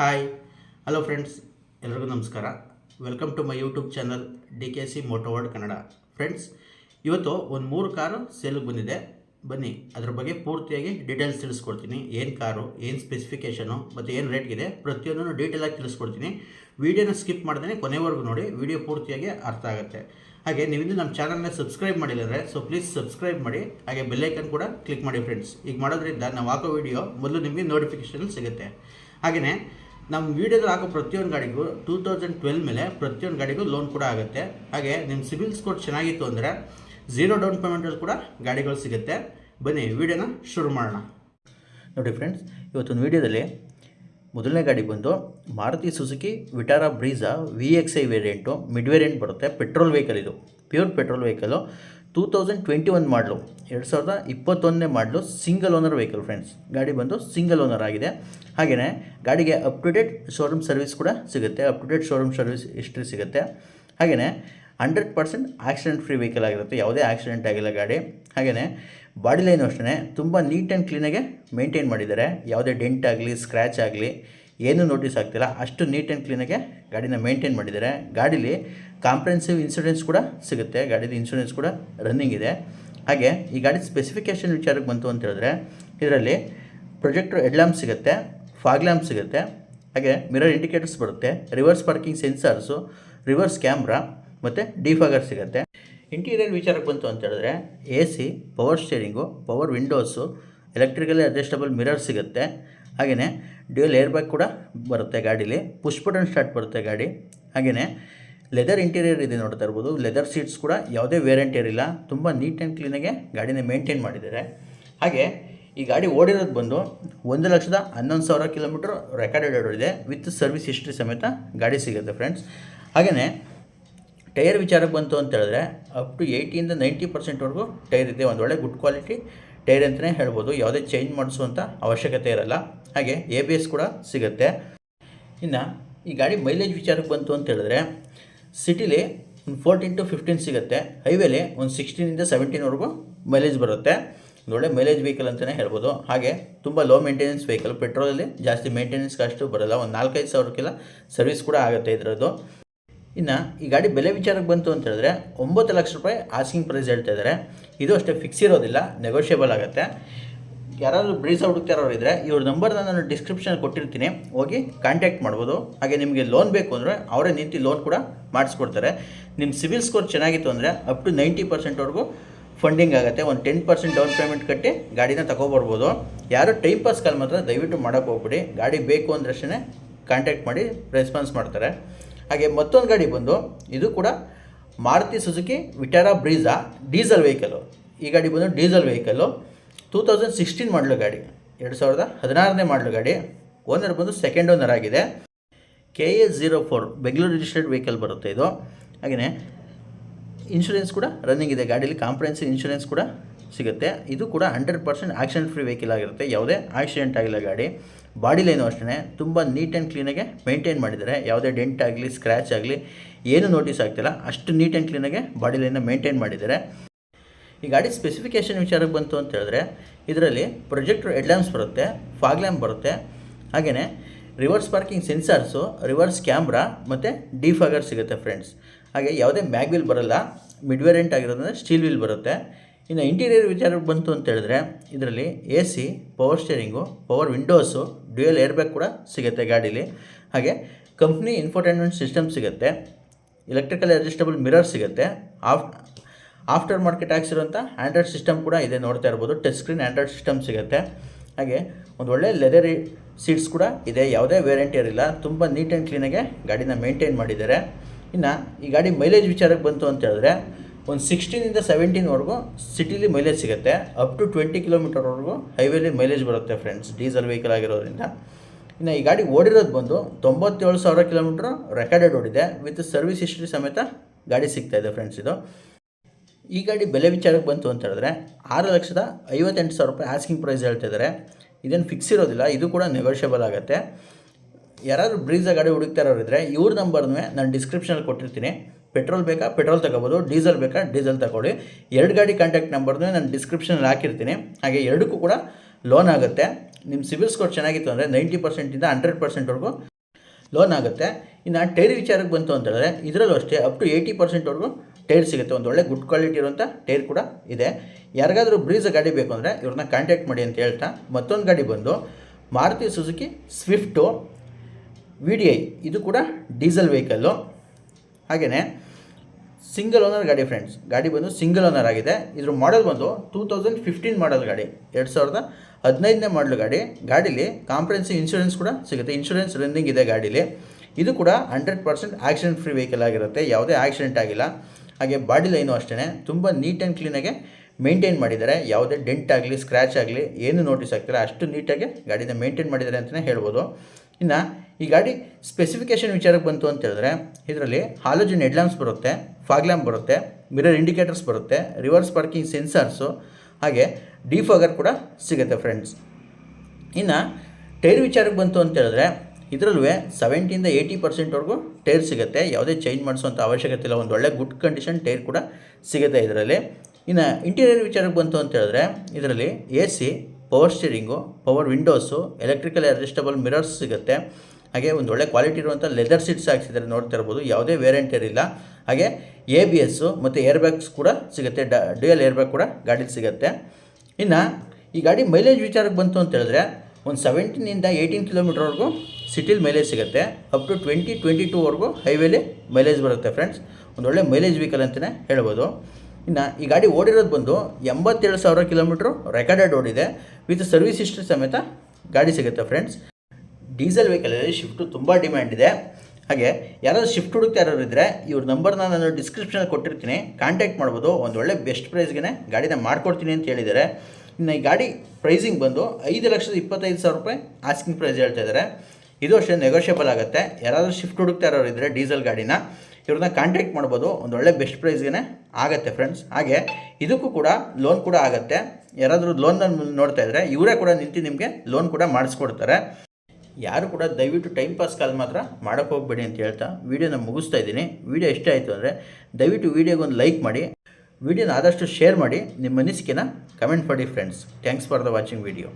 Hi hello friends ಎಲ್ರಿಗೂ ನಮಸ್ಕಾರ. Welcome to my YouTube channel D K C moto world Kannada friends ಇವತ್ತು ಒಂದು ಮೂರು ಕಾರು ಸೇಲಿಗೆ ಬಂದಿದೆ. ಬನ್ನಿ, ಅದ್ರ ಬಗ್ಗೆ ಪೂರ್ತಿಯಾಗಿ ಡೀಟೇಲ್ಸ್ ತಿಳಿಸ್ಕೊಡ್ತೀನಿ. ಏನು ಕಾರು, ಏನು ಸ್ಪೆಸಿಫಿಕೇಷನು ಮತ್ತು ಏನು ರೇಟ್ಗಿದೆ ಪ್ರತಿಯೊಂದನ್ನು ಡೀಟೇಲಾಗಿ ತಿಳಿಸ್ಕೊಡ್ತೀನಿ. ವೀಡಿಯೋನ ಸ್ಕಿಪ್ ಮಾಡ್ದೇ ಕೊನೆವರೆಗೂ ನೋಡಿ ವೀಡಿಯೋ ಪೂರ್ತಿಯಾಗಿ ಅರ್ಥ ಆಗುತ್ತೆ. ಹಾಗೆ ನೀವಿಂದು ನಮ್ಮ ಚಾನಲ್ನ ಸಬ್ಸ್ಕ್ರೈಬ್ ಮಾಡಿಲ್ಲ ಅಂದರೆ ಸೊ ಪ್ಲೀಸ್ ಸಬ್ಸ್ಕ್ರೈಬ್ ಮಾಡಿ. ಹಾಗೆ ಬೆಲ್ಲೈಕನ್ ಕೂಡ ಕ್ಲಿಕ್ ಮಾಡಿ ಫ್ರೆಂಡ್ಸ್ ಈಗ ಮಾಡೋದ್ರಿಂದ ನಾವು ಹಾಕೋ ವೀಡಿಯೋ ಮೊದಲು ನಿಮಗೆ ನೋಟಿಫಿಕೇಶನ್ ಸಿಗುತ್ತೆ. ಹಾಗೆಯೇ ನಮ್ಮ ವೀಡಿಯೋದಲ್ಲಿ ಹಾಕೋ ಪ್ರತಿಯೊಂದು ಗಾಡಿಗೂ ಟೂ ತೌಸಂಡ್ ಟ್ವೆಲ್ ಮೇಲೆ ಪ್ರತಿಯೊಂದು ಗಾಡಿಗೂ ಲೋನ್ ಕೂಡ ಆಗುತ್ತೆ. ಹಾಗೆ ನಿಮ್ಮ ಸಿಬಿಲ್ ಸ್ಕೋರ್ ಚೆನ್ನಾಗಿತ್ತು ಅಂದರೆ ಝೀರೋ ಡೌನ್ ಪೇಮೆಂಟಲ್ಲಿ ಕೂಡ ಗಾಡಿಗಳು ಸಿಗುತ್ತೆ. ಬನ್ನಿ ವೀಡಿಯೋನ ಶುರು ಮಾಡೋಣ. ನೋಡಿ ಫ್ರೆಂಡ್ಸ್ ಇವತ್ತೊಂದು ವೀಡಿಯೋದಲ್ಲಿ ಮೊದಲನೇ ಗಾಡಿ ಬಂದು Maruti Suzuki Vitara Brezza V X I variant mid variant ಬರುತ್ತೆ. ಪೆಟ್ರೋಲ್ ವೆಹಿಕಲ್ ಇದು. Pure petrol vehicle two thousand twenty one model. ಎರಡು ಸಾವಿರದ ಇಪ್ಪತ್ತೊಂದನೇ ಮಾಡಲು ಸಿಂಗಲ್ ಓನರ್ ವೆಹಿಕಲ್ ಫ್ರೆಂಡ್ಸ್ ಗಾಡಿ ಬಂದು ಸಿಂಗಲ್ ಓನರ್ ಆಗಿದೆ. ಹಾಗೆಯೇ ಗಾಡಿಗೆ up to date showroom service ಕೂಡ ಸಿಗುತ್ತೆ. Up to date showroom service history ಸಿಗುತ್ತೆ. ಹಾಗೆಯೇ hundred percent accident free vehicle ಆಗಿರುತ್ತೆ. ಯಾವುದೇ ಆಕ್ಸಿಡೆಂಟ್ ಆಗಿಲ್ಲ ಗಾಡಿ. ಹಾಗೆಯೇ ಬಾಡಿ ಲೈನು ಅಷ್ಟೇ ತುಂಬ ನೀಟ್ ಆ್ಯಂಡ್ ಕ್ಲೀನಾಗೆ ಮೇಂಟೈನ್ ಮಾಡಿದ್ದಾರೆ. ಯಾವುದೇ ಡೆಂಟ್ ಆಗಲಿ ಸ್ಕ್ರ್ಯಾಚ್ ಆಗಲಿ ಏನೂ ನೋಟಿಸ್ ಆಗ್ತಿಲ್ಲ. ಅಷ್ಟು ನೀಟ್ ಆ್ಯಂಡ್ ಕ್ಲೀನಾಗೆ ಗಾಡಿನ ಮೇಂಟೈನ್ ಮಾಡಿದ್ದಾರೆ. ಗಾಡೀಲಿ ಕಾಂಪ್ರೆನ್ಸಿವ್ ಇನ್ಸೂರೆನ್ಸ್ ಕೂಡ ಸಿಗುತ್ತೆ. ಗಾಡಿದ ಇನ್ಸೂರೆನ್ಸ್ ಕೂಡ ರನ್ನಿಂಗ್ ಇದೆ. ಹಾಗೆ ಈ ಗಾಡಿ ಸ್ಪೆಸಿಫಿಕೇಷನ್ ವಿಚಾರಕ್ಕೆ ಬಂತು ಅಂತ ಹೇಳಿದ್ರೆ, ಇದರಲ್ಲಿ ಪ್ರೊಜೆಕ್ಟರ್ ಹೆಡ್ಲ್ಯಾಂಪ್ ಸಿಗುತ್ತೆ ಫಾಗ್ ಲ್ಯಾಂಪ್ ಸಿಗುತ್ತೆ, ಹಾಗೆ ಮಿರರ್ ಇಂಡಿಕೇಟರ್ಸ್ ಬರುತ್ತೆ reverse parking sensors reverse camera ಮತ್ತು ಡಿಫಾಗರ್ ಸಿಗುತ್ತೆ. ಇಂಟೀರಿಯರ್ ವಿಚಾರಕ್ಕೆ ಬಂತು ಅಂತ ಹೇಳಿದ್ರೆ A C power steering power windows electrically adjustable mirror ಸಿಗುತ್ತೆ. ಹಾಗೆಯೇ ಡ್ಯೂಯಲ್ ಏರ್ ಬ್ಯಾಗ್ ಕೂಡ ಬರುತ್ತೆ ಗಾಡೀಲಿ? ಪುಷ್ ಬಟನ್ ಸ್ಟಾರ್ಟ್ ಬರುತ್ತೆ ಗಾಡಿ. ಹಾಗೆಯೇ ಲೆದರ್ ಇಂಟೀರಿಯರ್ ಇದೆ ನೋಡ್ತಾ ಇರ್ಬೋದು. ಲೆದರ್ ಸೀಟ್ಸ್ ಕೂಡ ಯಾವುದೇ ವೇರೆಂಟಿ ಇರಲಿಲ್ಲ ತುಂಬ ನೀಟ್ ಆ್ಯಂಡ್ ಕ್ಲೀನಾಗೆ ಗಾಡಿನ ಮೇಂಟೈನ್ ಮಾಡಿದ್ದಾರೆ. ಹಾಗೆ, ಈ ಗಾಡಿ ಓಡಿರೋದು ಬಂದು ಒಂದು ಲಕ್ಷದ ಹನ್ನೊಂದು ಸಾವಿರ ಕಿಲೋಮೀಟ್ರ್ ರೆಕಾರ್ಡೆಡ್ ಓಡಿದೆ ವಿತ್ ಸರ್ವಿಸ್ ಹಿಸ್ಟ್ರಿ ಸಮೇತ ಗಾಡಿ ಸಿಗುತ್ತೆ ಫ್ರೆಂಡ್ಸ್ ಹಾಗೆಯೇ ಟೈರ್ ವಿಚಾರಕ್ಕೆ ಬಂತು ಅಂತ ಹೇಳಿದ್ರೆ ಅಪ್ ಟು ಏಯ್ಟಿಯಿಂದ ನೈಂಟಿ ಪರ್ಸೆಂಟ್ವರೆಗೂ ಟೈರ್ ಇದೆ. ಒಂದು ಒಳ್ಳೆ ಗುಡ್ ಕ್ವಾಲಿಟಿ ಟೈರ್ ಅಂತಲೇ ಹೇಳ್ಬೋದು. ಯಾವುದೇ ಚೇಂಜ್ ಮಾಡಿಸುವಂಥ ಅವಶ್ಯಕತೆ ಇರಲ್ಲ. ಹಾಗೆ ಎ ಬಿ ಎಸ್ ಕೂಡ ಸಿಗುತ್ತೆ. ಇನ್ನು ಈ ಗಾಡಿ ಮೈಲೇಜ್ ವಿಚಾರಕ್ಕೆ ಬಂತು ಅಂತ ಹೇಳಿದ್ರೆ, ಸಿಟಿಲಿ ಒಂದು ಫೋರ್ಟೀನ್ ಟು ಫಿಫ್ಟೀನ್ ಸಿಗುತ್ತೆ. ಹೈವೇಲಿ ಒಂದು ಸಿಕ್ಸ್ಟೀನಿಂದ ಸೆವೆಂಟೀನ್ವರೆಗೂ ಮೈಲೇಜ್ ಬರುತ್ತೆ. ಒಳ್ಳೆ ಮೈಲೇಜ್ ವೆಹಿಕಲ್ ಅಂತಲೇ ಹೇಳ್ಬೋದು. ಹಾಗೆ ತುಂಬ ಲೋ ಮೇಂಟೆನೆನ್ಸ್ ವೆಹಿಕಲ್ ಪೆಟ್ರೋಲಲ್ಲಿ ಜಾಸ್ತಿ ಮೇಂಟೆನೆನ್ಸ್ ಅಷ್ಟು ಬರೋಲ್ಲ. ಒಂದು ನಾಲ್ಕೈದು ಸಾವಿರಕ್ಕೆಲ್ಲ ಸರ್ವಿಸ್ ಕೂಡ ಆಗುತ್ತೆ ಇದರದ್ದು. ಇನ್ನು ಈ ಗಾಡಿ ಬೆಲೆ ವಿಚಾರಕ್ಕೆ ಬಂತು ಅಂತ ಹೇಳಿದ್ರೆ ಒಂಬತ್ತು ಲಕ್ಷ ರೂಪಾಯಿ ಆಸ್ಕಿಂಗ್ ಪ್ರೈಸ್ ಹೇಳ್ತಾ ಇದ್ದಾರೆ. ಇದು ಅಷ್ಟೇ ಫಿಕ್ಸ್ ಇರೋದಿಲ್ಲ ನೆಗೋಷಿಯೇಬಲ್ ಆಗುತ್ತೆ. ಯಾರಾದರೂ ಬ್ರೀಸ್ ಹುಡುಕ್ತಾ ಇರೋರು ಇದ್ದರೆ ಇವ್ರ ನಂಬರ್ನ ನಾನು ಡಿಸ್ಕ್ರಿಪ್ಷನ್ ಕೊಟ್ಟಿರ್ತೀನಿ. ಹೋಗಿ ಕಾಂಟ್ಯಾಕ್ಟ್ ಮಾಡ್ಬೋದು. ಹಾಗೆ ನಿಮಗೆ ಲೋನ್ ಬೇಕು ಅಂದರೆ ಅವರೇ ನಿಂತು ಲೋನ್ ಕೂಡ ಮಾಡಿಸ್ಕೊಡ್ತಾರೆ. ನಿಮ್ಮ ಸಿವಿಲ್ ಸ್ಕೋರ್ ಚೆನ್ನಾಗಿತ್ತು ಅಂದರೆ ಅಪ್ ಟು ನೈಂಟಿ ಪರ್ಸೆಂಟ್ವರೆಗೂ ಫಂಡಿಂಗ್ ಆಗುತ್ತೆ. ಒಂದು ಟೆನ್ ಪರ್ಸೆಂಟ್ ಡೌನ್ ಪೇಮೆಂಟ್ ಕಟ್ಟಿ ಗಾಡಿನ ತಗೊಬರ್ಬೋದು. ಯಾರು ಟೈಮ್ ಪಾಸ್ ಕಾಲ್ ಮಾತ್ರ ದಯವಿಟ್ಟು ಮಾಡೋಕ್ಕೆ ಹೋಗ್ಬಿಡಿ. ಗಾಡಿ ಬೇಕು ಅಂದ್ರಷ್ಟೇ ಕಾಂಟ್ಯಾಕ್ಟ್ ಮಾಡಿ ರೆಸ್ಪಾನ್ಸ್ ಮಾಡ್ತಾರೆ. ಹಾಗೆ ಮತ್ತೊಂದು ಗಾಡಿ ಬಂದು, ಇದು ಕೂಡ Maruti Suzuki Vitara Brezza diesel vehicle ಈ ಗಾಡಿ ಬಂದು diesel vehicle two thousand sixteen model ಗಾಡಿ. ಎರಡು ಸಾವಿರದ ಹದಿನಾರನೇ ಮಾಡಲು ಗಾಡಿ. ಓನರ್ ಬಂದು ಸೆಕೆಂಡ್ ಓನರ್ ಆಗಿದೆ. K A zero four Bengaluru registered vehicle ಬರುತ್ತೆ ಇದು. ಹಾಗೆಯೇ ಇನ್ಶೂರೆನ್ಸ್ ಕೂಡ ರನ್ನಿಂಗ್ ಇದೆ. ಗಾಡೀಲಿ ಕಾಂಪ್ರೆನ್ಸಿವ್ ಇನ್ಶೂರೆನ್ಸ್ ಕೂಡ ಸಿಗುತ್ತೆ. ಇದು ಕೂಡ hundred percent accident free vehicle ಆಗಿರುತ್ತೆ. ಯಾವುದೇ ಆಕ್ಸಿಡೆಂಟ್ ಆಗಿಲ್ಲ ಗಾಡಿ. ಬಾಡಿ ಲೈನು ಅಷ್ಟೇ ತುಂಬ ನೀಟ್ ಆ್ಯಂಡ್ ಕ್ಲೀನಾಗೆ ಮೇಂಟೈನ್ ಮಾಡಿದ್ದಾರೆ. ಯಾವುದೇ ಡೆಂಟ್ ಆಗಲಿ, ಸ್ಕ್ರ್ಯಾಚ್ ಆಗಲಿ, ಏನು ನೋಟಿಸ್ ಆಗ್ತಿಲ್ಲ. ಅಷ್ಟು ನೀಟ್ ಆ್ಯಂಡ್ ಕ್ಲೀನಾಗೆ ಬಾಡಿ ಲೈನ ಮೇಂಟೈನ್ ಮಾಡಿದ್ದಾರೆ. ಈ ಗಾಡಿ ಸ್ಪೆಸಿಫಿಕೇಷನ್ ವಿಚಾರಕ್ಕೆ ಬಂತು ಅಂತ ಹೇಳಿದ್ರೆ, ಇದರಲ್ಲಿ ಪ್ರೊಜೆಕ್ಟರ್ ಹೆಡ್ಲ್ಯಾಂಪ್ಸ್ ಬರುತ್ತೆ, ಫಾಗ್ ಲ್ಯಾಂಪ್ ಬರುತ್ತೆ. ಹಾಗೆಯೇ reverse parking sensors, reverse camera ಮತ್ತು ಡಿಫಾಗರ್ ಸಿಗುತ್ತೆ ಫ್ರೆಂಡ್ಸ್. ಹಾಗೆ ಯಾವುದೇ ಮ್ಯಾಗ್ ವೀಲ್ ಬರೋಲ್ಲ. ಮಿಡ್ ವೇರಿಯಂಟ್ ಆಗಿರೋದ್ರಿಂದ ಸ್ಟೀಲ್ ವೀಲ್ ಬರುತ್ತೆ. ಇನ್ನು ಇಂಟೀರಿಯರ್ ವಿಚಾರಕ್ಕೆ ಬಂತು ಅಂತ ಹೇಳಿದ್ರೆ, ಇದರಲ್ಲಿ A C, power steering, power windows, dual air bag ಕೂಡ ಸಿಗುತ್ತೆ ಗಾಡೀಲಿ. ಹಾಗೆ ಕಂಪ್ನಿ ಇನ್ಫೋಟೈನ್ಮೆಂಟ್ ಸಿಸ್ಟಮ್ ಸಿಗುತ್ತೆ, ಎಲೆಕ್ಟ್ರಿಕಲ್ ಅಡ್ಜಸ್ಟಬಲ್ ಮಿರರ್ ಸಿಗುತ್ತೆ, ಆಫ್, ಆಫ್ಟರ್ ಮಾರ್ಕೆಟ್ ಹಾಕ್ಸಿರೋಂಥ ಆ್ಯಂಡ್ರಾಯ್ಡ್ ಸಿಸ್ಟಮ್ ಕೂಡ ಇದೆ ನೋಡ್ತಾ ಇರ್ಬೋದು, ಟಚ್ ಸ್ಕ್ರೀನ್ ಆ್ಯಂಡ್ರಾಯ್ಡ್ ಸಿಸ್ಟಮ್ ಸಿಗುತ್ತೆ. ಹಾಗೆ ಒಂದು ಒಳ್ಳೆ ಲೆದರ್ ಸೀಟ್ಸ್ ಕೂಡ ಇದೆ, ಯಾವುದೇ ವೇರಿಯಂಟ್ ಇರಲಿಲ್ಲ ತುಂಬ ನೀಟ್ ಆ್ಯಂಡ್ ಕ್ಲೀನಾಗೆ ಗಾಡಿನ ಮೇಂಟೈನ್ ಮಾಡಿದ್ದಾರೆ. ಇನ್ನು ಈ ಗಾಡಿ ಮೈಲೇಜ್ ವಿಚಾರಕ್ಕೆ ಬಂತು ಅಂತ ಹೇಳಿದ್ರೆ ಒಂದು ಸಿಕ್ಸ್ಟೀನಿಂದ ಸೆವೆಂಟೀನ್ವರೆಗೂ ಸಿಟಿಲಿ ಮೈಲೇಜ್ ಸಿಗುತ್ತೆ. ಅಪ್ ಟು ಟ್ವೆಂಟಿ ಕಿಲೋಮೀಟರ್ವರೆಗೂ ಹೈವೇಲಿ ಮೈಲೇಜ್ ಬರುತ್ತೆ ಫ್ರೆಂಡ್ಸ್ ಡೀಸೆಲ್ ವೆಹಿಕಲ್ ಆಗಿರೋದ್ರಿಂದ. ಇನ್ನು ಈ ಗಾಡಿ ಓಡಿರೋದು ಬಂದು ತೊಂಬತ್ತೇಳು ಸಾವಿರ ಕಿಲೋಮೀಟ್ರ್ ರೆಕಾರ್ಡೆಡ್ ಓಡಿದೆ. ವಿತ್ ಸರ್ವಿಸ್ ಹಿಸ್ಟ್ರಿ ಸಮೇತ ಗಾಡಿ ಸಿಗ್ತಾ ಇದೆ ಫ್ರೆಂಡ್ಸ್ ಇದು. ಈ ಗಾಡಿ ಬೆಲೆ ವಿಚಾರಕ್ಕೆ ಬಂತು ಅಂತ ಹೇಳಿದ್ರೆ ಆರು ಲಕ್ಷದ ಐವತ್ತೆಂಟು ಸಾವಿರ ರೂಪಾಯಿ ಆಸ್ಕಿಂಗ್ ಪ್ರೈಸ್ ಹೇಳ್ತಿದ್ದಾರೆ ಇದೇನು ಫಿಕ್ಸ್ ಇರೋದಿಲ್ಲ, ಇದು ಕೂಡ ನೆಗೋಷಿಯಬಲ್ ಆಗುತ್ತೆ. ಯಾರಾದರೂ ಬ್ರೀಝಾ ಗಾಡಿ ಹುಡುಕ್ತಾ ಇರೋರಿದ್ರೆ ಇದ್ದರೆ ಇವ್ರ ನಂಬರ್ನೂ ನಾನು ಡಿಸ್ಕ್ರಿಪ್ಷನಲ್ಲಿ ಕೊಟ್ಟಿರ್ತೀನಿ. ಪೆಟ್ರೋಲ್ ಬೇಕಾ? ಪೆಟ್ರೋಲ್ ತಗೋಬೋದು. ಡೀಸೆಲ್ ಬೇಕಾ? ಡೀಸೆಲ್ ತಗೊಳ್ಳಿ. ಎರಡು ಗಾಡಿ ಕಾಂಟ್ಯಾಕ್ಟ್ ನಂಬರ್ನ ನಾನು ಡಿಸ್ಕ್ರಿಪ್ಷನಲ್ಲಿ ಹಾಕಿರ್ತೀನಿ. ಹಾಗೆ ಎರಡಕ್ಕೂ ಕೂಡ ಲೋನ್ ಆಗುತ್ತೆ. ನಿಮ್ಮ ಸಿಬಿಲ್ ಸ್ಕೋರ್ ಚೆನ್ನಾಗಿತ್ತು ಅಂದರೆ ನೈಂಟಿ ಪರ್ಸೆಂಟಿಂದ ಹಂಡ್ರೆಡ್ ಪರ್ಸೆಂಟ್ವರೆಗೂ ಲೋನ್ ಆಗುತ್ತೆ. ಇನ್ನು ಟೈರ್ ವಿಚಾರಕ್ಕೆ ಬಂತು ಅಂತ ಹೇಳಿದ್ರೆ ಇದರಲ್ಲೂ ಅಷ್ಟೇ ಅಪ್ ಟು ಏಯ್ಟಿ ಪರ್ಸೆಂಟ್ವರೆಗೂ ಟೈರ್ ಸಿಗುತ್ತೆ. ಒಂದು ಒಳ್ಳೆ ಗುಡ್ ಕ್ವಾಲಿಟಿ ಇರುವಂಥ ಟೈರ್ ಕೂಡ ಇದೆ. ಯಾರಿಗಾದರೂ ಬ್ರೀಸ್ ಗಾಡಿ ಬೇಕು ಅಂದರೆ ಇವ್ರನ್ನ ಕಾಂಟ್ಯಾಕ್ಟ್ ಮಾಡಿ ಅಂತ ಹೇಳ್ತಾ ಮತ್ತೊಂದು ಗಾಡಿ ಬಂದು ಮಾರುತಿ ಸುಜುಕಿ ಸ್ವಿಫ್ಟು ವಿ ಇದು ಕೂಡ ಡೀಸೆಲ್ ವೆಹಿಕಲ್ಲು ಹಾಗೆಯೇ ಸಿಂಗಲ್ ಓನರ್ ಗಾಡಿ ಫ್ರೆಂಡ್ಸ್ ಗಾಡಿ ಬಂದು ಸಿಂಗಲ್ ಓನರ್ ಆಗಿದೆ. ಇದ್ರ ಮಾಡೆಲ್ ಬಂದು ಟೂ ತೌಸಂಡ್ ಫಿಫ್ಟೀನ್ ಮಾಡಲ್ ಗಾಡಿ, ಎರಡು ಸಾವಿರದ ಹದಿನೈದನೇ ಮಾಡಲ್ ಗಾಡಿ. ಗಾಡೀಲಿ ಕಾಂಪ್ರೆನ್ಸಿವ್ ಇನ್ಶೂರೆನ್ಸ್ ಕೂಡ ಸಿಗುತ್ತೆ. ಇನ್ಶೂರೆನ್ಸ್ ರನ್ನಿಂಗ್ ಇದೆ ಗಾಡೀಲಿ. ಇದು ಕೂಡ hundred percent accident free vehicle ಆಗಿರುತ್ತೆ. ಯಾವುದೇ ಆಕ್ಸಿಡೆಂಟ್ ಆಗಿಲ್ಲ. ಹಾಗೆ ಬಾಡಿ ಲೈನು ಅಷ್ಟೇ ತುಂಬ ನೀಟ್ ಆ್ಯಂಡ್ ಕ್ಲೀನಾಗೆ ಮೇಂಟೈನ್ ಮಾಡಿದ್ದಾರೆ. ಯಾವುದೇ ಡೆಂಟ್ ಆಗಲಿ ಸ್ಕ್ರ್ಯಾಚ್ ಆಗಲಿ, ಏನು ನೋಟಿಸ್ ಆಗ್ತಿಲ್ಲ, ಅಷ್ಟು ನೀಟಾಗಿ ಗಾಡಿನ ಮೇಂಟೈನ್ ಮಾಡಿದ್ದಾರೆ ಅಂತಲೇ ಹೇಳ್ಬೋದು. ಇನ್ನು ಈ ಗಾಡಿ ಸ್ಪೆಸಿಫಿಕೇಷನ್ ವಿಚಾರಕ್ಕೆ ಬಂತು ಅಂತ ಹೇಳಿದ್ರೆ, ಇದರಲ್ಲಿ ಹಾಲೋಜಿನ್ ಹೆಡ್ಲ್ಯಾಂಪ್ಸ್ ಬರುತ್ತೆ ಫಾಗ್ ಲ್ಯಾಂಪ್ ಬರುತ್ತೆ ಮಿರರ್ ಇಂಡಿಕೇಟರ್ಸ್ ಬರುತ್ತೆ ರಿವರ್ಸ್ ಪಾರ್ಕಿಂಗ್ ಸೆನ್ಸರ್ಸು ಹಾಗೆ ಡಿಫಾಗರ್ ಕೂಡ ಸಿಗುತ್ತೆ ಫ್ರೆಂಡ್ಸ್ ಇನ್ನು ಟೈರ್ ವಿಚಾರಕ್ಕೆ ಬಂತು ಅಂತ ಹೇಳಿದ್ರೆ ಇದರಲ್ಲೂ ಸೆವೆಂಟಿಯಿಂದ ಏಯ್ಟಿ ಪರ್ಸೆಂಟ್ವರೆಗೂ ಟೈರ್ ಸಿಗುತ್ತೆ, ಯಾವುದೇ ಚೇಂಜ್ ಮಾಡಿಸುವಂಥ ಅವಶ್ಯಕತೆ ಇಲ್ಲ, ಒಂದು ಒಳ್ಳೆ ಗುಡ್ ಕಂಡೀಷನ್ ಟೈರ್ ಕೂಡ ಸಿಗುತ್ತೆ ಇದರಲ್ಲಿ. ಇನ್ನು ಇಂಟೀರಿಯರ್ ವಿಚಾರಕ್ಕೆ ಬಂತು ಅಂತ ಹೇಳಿದ್ರೆ, ಇದರಲ್ಲಿ A C power steering, power windows, electrical adjustable mirrors ಸಿಗುತ್ತೆ. ಹಾಗೆ ಒಂದು ಒಳ್ಳೆ ಕ್ವಾಲಿಟಿ ಇರುವಂಥ ಲೆದರ್ ಸೀಟ್ಸ್ ಹಾಕ್ಸಿದ್ದಾರೆ ನೋಡ್ತಾ ಇರ್ಬೋದು. ಯಾವುದೇ ವೇರಿಯಂಟ್ ಇರಲಿಲ್ಲ ಹಾಗೆ ಎ ಬಿ ಎಸ್ಸು ಮತ್ತು ಏರ್ ಬ್ಯಾಗ್ಸ್ ಕೂಡ ಸಿಗುತ್ತೆ. ಡ, ಡ್ಯೂಯಲ್ ಏರ್ ಬ್ಯಾಗ್ ಕೂಡ ಗಾಡೀಲಿ ಸಿಗುತ್ತೆ. ಇನ್ನು ಈ ಗಾಡಿ ಮೈಲೇಜ್ ವಿಚಾರಕ್ಕೆ ಬಂತು ಅಂತ ಹೇಳಿದ್ರೆ ಒಂದು ಸೆವೆಂಟೀನಿಂದ ಏಯ್ಟೀನ್ ಕಿಲೋಮೀಟರ್ವರೆಗೂ ಸಿಟಿಲಿ ಮೈಲೇಜ್ ಸಿಗುತ್ತೆ. ಅಪ್ ಟು ಟ್ವೆಂಟಿ ಟ್ವೆಂಟಿ ಟೂವರೆಗೂ ಹೈವೇಲಿ ಮೈಲೇಜ್ ಬರುತ್ತೆ ಫ್ರೆಂಡ್ಸ್ ಒಂದು ಒಳ್ಳೆ ಮೈಲೇಜ್ ವೆಹಿಕಲ್ ಅಂತಲೇ ಹೇಳ್ಬೋದು. ಇನ್ನು ಈ ಗಾಡಿ ಓಡಿರೋದು ಬಂದು ಎಂಬತ್ತೇಳು ಸಾವಿರ ಕಿಲೋಮೀಟ್ರು ರೆಕಾರ್ಡೆಡ್ ಓಡಿದೆ. ವಿತ್ ಸರ್ವಿಸ್ ಹಿಸ್ಟ್ರಿ ಸಮೇತ ಗಾಡಿ ಸಿಗುತ್ತೆ ಫ್ರೆಂಡ್ಸ್ ಡೀಸೆಲ್ ವೆಹಿಕಲಲ್ಲಿ ಶಿಫ್ಟು ತುಂಬ ಡಿಮ್ಯಾಂಡ್ ಇದೆ. ಹಾಗೆ ಯಾರಾದರೂ ಶಿಫ್ಟ್ ಹುಡುಕ್ತಾ ಯಾರು ಇದ್ದರೆ ಇವ್ರ ನಂಬರ್ನ ನಾನು ಡಿಸ್ಕ್ರಿಪ್ಷನಲ್ಲಿ ಕೊಟ್ಟಿರ್ತೀನಿ. ಕಾಂಟ್ಯಾಕ್ಟ್ ಮಾಡ್ಬೋದು. ಒಂದು ಒಳ್ಳೆ ಬೆಸ್ಟ್ ಪ್ರೈಸ್ಗೆ ಗಾಡಿನ ಮಾಡ್ಕೊಡ್ತೀನಿ ಅಂತ ಹೇಳಿದ್ದಾರೆ. ಇನ್ನು ಈ ಗಾಡಿ ಪ್ರೈಸಿಂಗ್ ಬಂದು ಐದು ಲಕ್ಷದ ಇಪ್ಪತ್ತೈದು ಸಾವಿರ ರೂಪಾಯಿ ಆಸ್ಕಿಂಗ್ ಪ್ರೈಸ್ ಹೇಳ್ತಾ ಇದ್ದಾರೆ. ಇದು ಅಷ್ಟೇ ನೆಗೋಷಿಯಬಲ್ ಆಗುತ್ತೆ. ಯಾರಾದರೂ ಶಿಫ್ಟ್ ಹುಡುಕ್ತಾ ಇರೋರು ಇದ್ದರೆ ಡೀಸೆಲ್ ಗಾಡಿನ ಇವ್ರನ್ನ ಕಾಂಟ್ಯಾಕ್ಟ್ ಮಾಡ್ಬೋದು. ಒಂದು ಒಳ್ಳೆ ಬೆಸ್ಟ್ ಪ್ರೈಸ್ಗೆ ಆಗುತ್ತೆ ಫ್ರೆಂಡ್ಸ್ ಹಾಗೆ ಇದಕ್ಕೂ ಕೂಡ ಲೋನ್ ಕೂಡ ಆಗುತ್ತೆ. ಯಾರಾದರೂ ಲೋನ್ ನೋಡ್ತಾ ಇದ್ದರೆ ಇವರೇ ಕೂಡ ನಿಂತು ನಿಮಗೆ ಲೋನ್ ಕೂಡ ಮಾಡಿಸ್ಕೊಡ್ತಾರೆ. ಯಾರು ಕೂಡ ದಯವಿಟ್ಟು ಟೈಮ್ ಪಾಸ್ ಕಾಲ್ ಮಾತ್ರ ಮಾಡೋಕ್ಕೆ ಹೋಗಬೇಡಿ ಅಂತ ಹೇಳ್ತಾ ವೀಡಿಯೋನ ಮುಗಿಸ್ತಾ ಇದ್ದೀನಿ. ವೀಡಿಯೋ ಇಷ್ಟ ಆಯಿತು ಅಂದರೆ ದಯವಿಟ್ಟು ವೀಡಿಯೋಗೊಂದು ಲೈಕ್ ಮಾಡಿ. ವೀಡಿಯೋನ ಆದಷ್ಟು ಶೇರ್ ಮಾಡಿ. ನಿಮ್ಮ ಅನಿಸಿಕೆನ ಕಮೆಂಟ್ ಮಾಡಿ friends thanks for the watching video